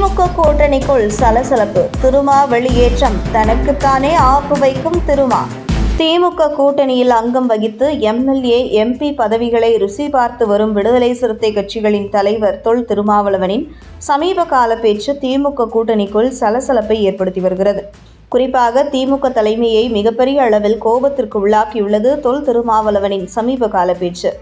திமுக கூட்டணிக்குள் சலசலப்பு. திருமா வெளியேற்றம் தனக்குத்தானே ஆப்பு வைக்கும் திருமா. திமுக கூட்டணியில் அங்கம் வகித்து எம்எல்ஏ எம்பி பதவிகளை ருசி பார்த்து வரும் விடுதலை சிறுத்தை கட்சிகளின் தலைவர் தொல் திருமாவளவனின் சமீப கால பேச்சு திமுக கூட்டணிக்குள் சலசலப்பை ஏற்படுத்தி வருகிறது. குறிப்பாக திமுக தலைமையை மிகப்பெரிய அளவில் கோபத்திற்கு உள்ளாக்கியுள்ளது தொல் திருமாவளவனின் சமீப கால பேச்சு.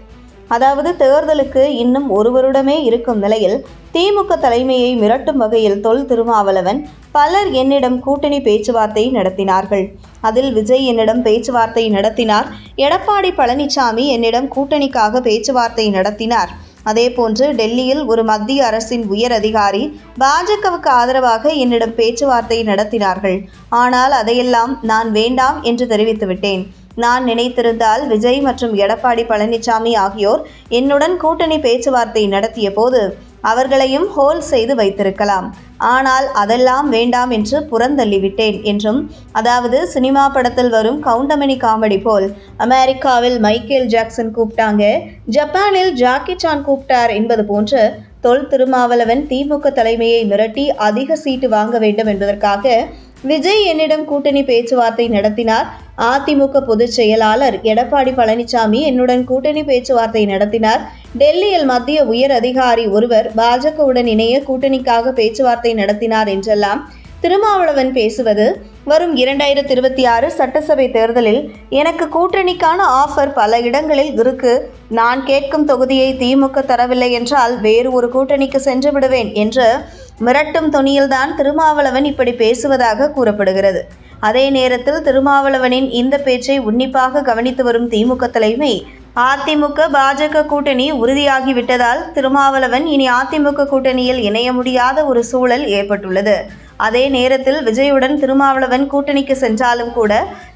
அதாவது தேர்தலுக்கு இன்னும் ஒரு வருடமே இருக்கும் நிலையில் திமுக தலைமையை மிரட்டும் வகையில் தொல் திருமாவளவன் பலர் என்னிடம் கூட்டணி பேச்சுவார்த்தை நடத்தினார்கள். அதில் விஜய் என்னிடம் பேச்சுவார்த்தை நடத்தினார். எடப்பாடி பழனிசாமி என்னிடம் கூட்டணிக்காக பேச்சுவார்த்தை நடத்தினார். அதேபோன்று டெல்லியில் ஒரு மத்திய அரசின் உயர் அதிகாரி பாஜகவுக்கு ஆதரவாக என்னிடம் பேச்சுவார்த்தை நடத்தினார்கள். ஆனால் அதையெல்லாம் நான் வேண்டாம் என்று தெரிவித்துவிட்டேன். நான் நினைத்திருந்தால் விஜய் மற்றும் எடப்பாடி பழனிசாமி ஆகியோர் என்னுடன் கூட்டணி பேச்சுவார்த்தை நடத்திய போது அவர்களையும் ஹோல் செய்து வைத்திருக்கலாம். ஆனால் அதெல்லாம் வேண்டாம் என்று புறந்தள்ளிவிட்டேன் என்றும் அதாவது சினிமா படத்தில் வரும் கவுண்டமணி காமெடி போல் அமெரிக்காவில் மைக்கேல் ஜாக்சன் கூப்பிட்டாங்க ஜப்பானில் ஜாக்கி சான் கூப்பிட்டார் என்பது போன்று தொல் திருமாவளவன் திமுக தலைமையை மிரட்டி அதிக சீட்டு வாங்க வேண்டும் என்பதற்காக விஜய் என்னிடம் கூட்டணி பேச்சுவார்த்தை நடத்தினார். அதிமுக பொதுச் செயலாளர் எடப்பாடி பழனிசாமி என்னுடன் கூட்டணி பேச்சுவார்த்தை நடத்தினார். டெல்லியில் மத்திய உயர் அதிகாரி ஒருவர் பாஜகவுடன் இணைய கூட்டணிக்காக பேச்சுவார்த்தை நடத்தினார் என்றெல்லாம் திருமாவளவன் பேசுவது. வரும் இரண்டாயிரத்தி இருபத்தி ஆறு சட்டசபை தேர்தலில் எனக்கு கூட்டணிக்கான ஆஃபர் பல இடங்களில் இருக்கு. நான் கேட்கும் தொகுதியை திமுக தரவில்லை என்றால் வேறு ஒரு கூட்டணிக்கு சென்று விடுவேன் என்று மிரட்டும் துணியில்தான் திருமாவளவன் இப்படி பேசுவதாக கூறப்படுகிறது. அதே நேரத்தில் திருமாவளவனின் இந்த பேச்சை உன்னிப்பாக கவனித்து வரும் திமுக தலைமை அதிமுக பாஜக கூட்டணி உறுதியாகிவிட்டதால் திருமாவளவன் இனி அதிமுக கூட்டணியில் இணைய முடியாத ஒரு சூழல் ஏற்பட்டுள்ளது. அதே நேரத்தில் விஜயுடன் திருமாவளவன் கூட்டணிக்கு சென்றாலும் கூட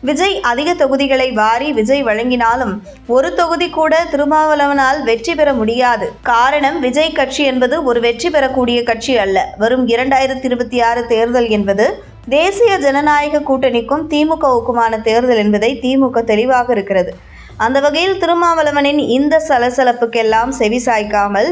விஜய் அதிக தொகுதிகளை வாரி விஜய் வழங்கினாலும் ஒரு தொகுதி கூட திருமாவளவனால் வெற்றி பெற முடியாது. காரணம் விஜய் கட்சி என்பது ஒரு வெற்றி பெறக்கூடிய கட்சி அல்ல. வரும் இரண்டாயிரத்தி இருபத்தி ஆறு தேர்தல் என்பது தேசிய ஜனநாயக கூட்டணிக்கும் திமுகவுக்குமான தேர்தல் என்பதை திமுக தெளிவாக இருக்கிறது. அந்த வகையில் திருமாவளவனின் இந்த சலசலப்புக்கெல்லாம் செவி சாய்க்காமல்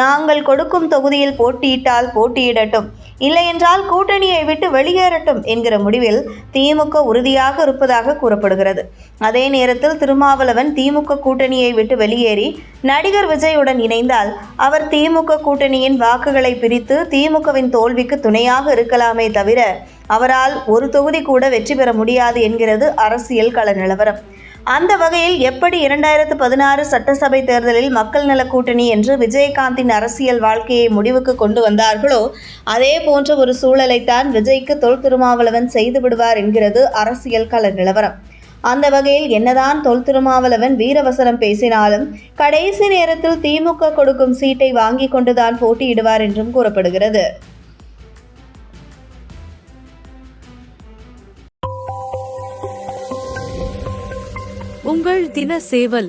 நாங்கள் கொடுக்கும் தொகுதியில் போட்டியிட்டால் போட்டியிடட்டும். இல்லையென்றால் கூட்டணியை விட்டு வெளியேறட்டும் என்கிற முடிவில் திமுக உறுதியாக இருப்பதாக கூறப்படுகிறது. அதே நேரத்தில் திருமாவளவன் திமுக கூட்டணியை விட்டு வெளியேறி நடிகர் விஜயுடன் இணைந்தால் அவர் திமுக கூட்டணியின் வாக்குகளை பிரித்து திமுகவின் தோல்விக்கு துணையாக இருக்கலாமே தவிர அவரால் ஒரு தொகுதி கூட வெற்றி பெற முடியாது என்கிறது அரசியல் கள நிலவரம். அந்த வகையில் எப்படி இரண்டாயிரத்து பதினாறு சட்டசபை தேர்தலில் மக்கள் நல கூட்டணி என்று விஜயகாந்தின் அரசியல் வாழ்க்கையை முடிவுக்கு கொண்டு வந்தார்களோ அதே போன்ற ஒரு சூழலைத்தான் விஜய்க்கு தொல் திருமாவளவன் செய்து விடுவார் என்கிறது அரசியல் கள நிலவரம். அந்த வகையில் என்னதான் தொல் திருமாவளவன் வீரவசனம் பேசினாலும் கடைசி நேரத்தில் திமுக கொடுக்கும் சீட்டை வாங்கி கொண்டுதான் போட்டியிடுவார் என்றும் கூறப்படுகிறது. உங்கள் தின சேவல்